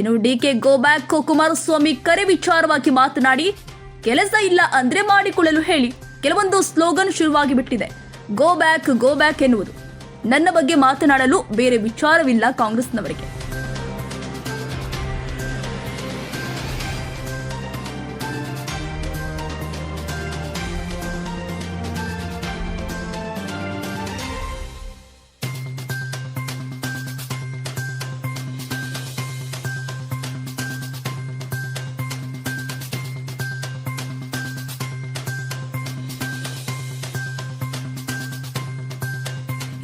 ಇನ್ನು ಡಿಕೆ ಗೋ ಬ್ಯಾಕ್ ಕುಮಾರಸ್ವಾಮಿ ಕರೆ ವಿಚಾರವಾಗಿ ಮಾತನಾಡಿ, ಕೆಲಸ ಇಲ್ಲ ಅಂದ್ರೆ ಮಾಡಿಕೊಳ್ಳಲು ಹೇಳಿ. ಕೆಲವೊಂದು ಸ್ಲೋಗನ್ ಶುರುವಾಗಿ ಬಿಟ್ಟಿದೆ. ಗೋ ಬ್ಯಾಕ್ ಗೋ ಬ್ಯಾಕ್ ಎನ್ನುವುದು. ನನ್ನ ಬಗ್ಗೆ ಮಾತನಾಡಲು ಬೇರೆ ವಿಚಾರವಿಲ್ಲ ಕಾಂಗ್ರೆಸ್ನವರಿಗೆ.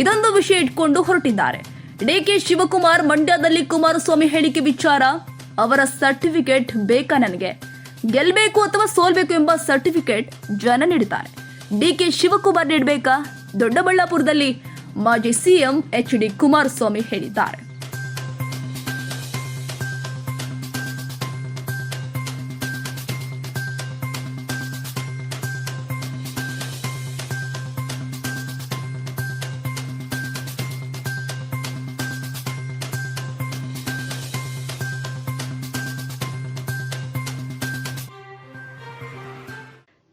ಇದೊಂದು ವಿಷಯ ಇಟ್ಕೊಂಡು ಹೊರಟಿದ್ದಾರೆ. ಡಿಕೆ ಶಿವಕುಮಾರ್ ಮಂಡ್ಯದಲ್ಲಿ ಕುಮಾರಸ್ವಾಮಿ ಹೇಳಿಕೆ ವಿಚಾರ, ಅವರ ಸರ್ಟಿಫಿಕೇಟ್ ಬೇಕಾ ನನಗೆ? ಗೆಲ್ಬೇಕು ಅಥವಾ ಸೋಲ್ಬೇಕು ಎಂಬ ಸರ್ಟಿಫಿಕೇಟ್ ಜನ ನೀಡುತ್ತಾರೆ ಡಿಕೆ ಶಿವಕುಮಾರ್ ನೀಡಬೇಕಾ? ದೊಡ್ಡಬಳ್ಳಾಪುರದಲ್ಲಿ ಮಾಜಿ ಸಿಎಂ ಎಚ್ ಡಿ ಕುಮಾರಸ್ವಾಮಿ ಹೇಳಿದ್ದಾರೆ.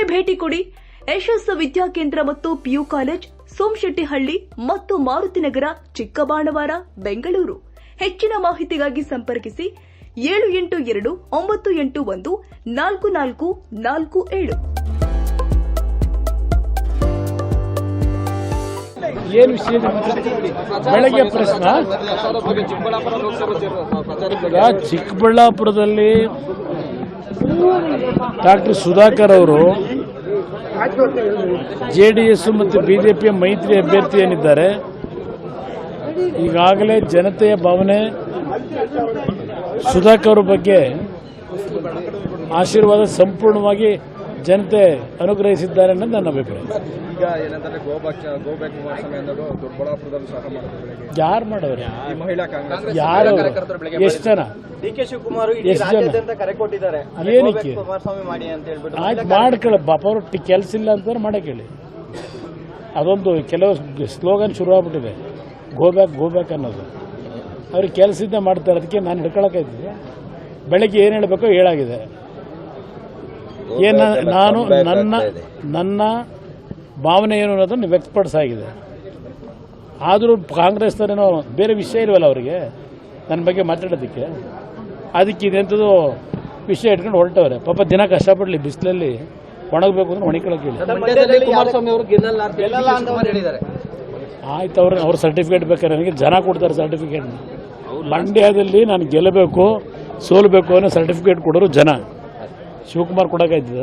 ಒಮ್ಮೆ ಭೇಟಿ ಕೊಡಿ. ಯಶಸ್ಸು ವಿದ್ಯಾಕೇಂದ್ರ ಮತ್ತು ಪಿಯು ಕಾಲೇಜ್ ಸೋಮಶೆಟ್ಟಿಹಳ್ಳಿ ಮತ್ತು ಮಾರುತಿನಗರ ಚಿಕ್ಕಬಾಣವಾರ ಬೆಂಗಳೂರು. ಹೆಚ್ಚಿನ ಮಾಹಿತಿಗಾಗಿ ಸಂಪರ್ಕಿಸಿ ಏಳು ಎಂಟು ಎರಡು ಒಂಬತ್ತು ಎಂಟು ಒಂದು ನಾಲ್ಕು ನಾಲ್ಕು ನಾಲ್ಕು ಏಳು. ಏನು ವಿಷಯ ಬೆಳಗ್ಗೆ ಪ್ರಶ್ನ? ಚಿಕ್ಕಬಳ್ಳಾಪುರದಲ್ಲಿ ಡಾಕ್ಟರ್ ಸುಧಾಕರ್ ಅವರು ಜೆ ಡಿ ಎಸ್ ಮತ್ತು ಬಿಜೆಪಿಯ ಮೈತ್ರಿ ಅಭ್ಯರ್ಥಿ ಏನಿದ್ದಾರೆ, ಈಗಾಗಲೇ ಜನತೆಯ ಭಾವನೆ ಸುಧಾಕರ್ ಬಗ್ಗೆ ಆಶೀರ್ವಾದ ಸಂಪೂರ್ಣವಾಗಿ ಜನತೆ ಅನುಗ್ರಹಿಸಿದ್ದಾರೆ ಅನ್ನೋದು ನನ್ನ ಅಭಿಪ್ರಾಯ. ಈಗ ಏನಂದ್ರೆ ಗೋಬ್ಯಾಕ್ ಗೋಬ್ಯಾಕ್ ಕುಮಾರಸ್ವಾಮಿ ಅನ್ನೋದು ದೊಡ್ಡಬಳ್ಳಾಪುರದಲ್ಲೂ ಸಹ ಮಾಡಿದ್ರು ಯಾರು ಮಾಡೋರು? ಈ ಮಹಿಳಾ ಕಾಂಗ್ರೆಸ್. ಯಾರು ಎಷ್ಟು ಜನ? ಡಿ ಕೆ ಶಿವಕುಮಾರ್ ಇಡೀ ಎಷ್ಟು ಜನ? ಕರೆ ಕೊಟ್ಟಿದ್ದಾರೆ. ಏನಕ್ಕೆ? ಕುಮಾರಸ್ವಾಮಿ ಮಾಡಿ ಅಂತ ಹೇಳ್ಬಿಟ್ಟು ಆಯ್ತು ಮಾಡ್ಕೊಳ್ಳ. ಪಾಪ ಅವ್ರು ಕೆಲಸ ಇಲ್ಲ ಅಂತಂದ್ರೆ ಮಾಡಕ್ಕೆ ಹೇಳಿ ಅದೊಂದು ಕೆಲವು ಸ್ಲೋಗನ್ ಶುರು ಆಗ್ಬಿಟ್ಟಿದೆ. ಗೋ ಬ್ಯಾಕ್ ಅನ್ನೋದು. ಅವ್ರಿಗೆ ಕೆಲಸದಿಂದ ಮಾಡ್ತಾರೆ. ಅದಕ್ಕೆ ನಾನು ಹಿಡ್ಕೊಳಕ್ಕಾಯ್ತಿದೆ ಬೆಳಗ್ಗೆ ಏನು ಹೇಳಬೇಕೋ ಹೇಳಾಗಿದೆ. ಏನು ನಾನು ನನ್ನ ನನ್ನ ಭಾವನೆ ಏನು ಅನ್ನೋದನ್ನು ವ್ಯಕ್ತಪಡಿಸಾಗಿದೆ ಆದರೂ ಕಾಂಗ್ರೆಸ್ನವರೇನೋ ಬೇರೆ ವಿಷಯ ಇಲ್ವಲ್ಲ ಅವರಿಗೆ? ನನ್ನ ಬಗ್ಗೆ ಮಾತಾಡೋದಕ್ಕೆ? ಅದಕ್ಕೆ ಇದೆಂಥದ್ದು ವಿಷಯ ಇಟ್ಕೊಂಡು ಹೊರಟವ್ರೆ. ಪಾಪ ದಿನ ಕಷ್ಟಪಡಲಿ ಬಿಸಿಲಲ್ಲಿ ಒಣಗಬೇಕು ಅಂದ್ರೆ ಒಣಕೊಳಕ್ಕೆ ಆಯ್ತು ಅವ್ರ ಅವ್ರ ಸರ್ಟಿಫಿಕೇಟ್ ಬೇಕಾದ್ರೆ ನನಗೆ ಜನ ಕೊಡ್ತಾರೆ ಸರ್ಟಿಫಿಕೇಟ್ ಮಂಡ್ಯದಲ್ಲಿ ನಾನು ಗೆಲ್ಲಬೇಕು ಸೋಲ್ಬೇಕು ಅನ್ನೋ ಸರ್ಟಿಫಿಕೇಟ್ ಕೊಡೋರು ಜನ. ಶಿವಕುಮಾರ್ ಕೊಡೋಕ್ಕಾಯ್ತದ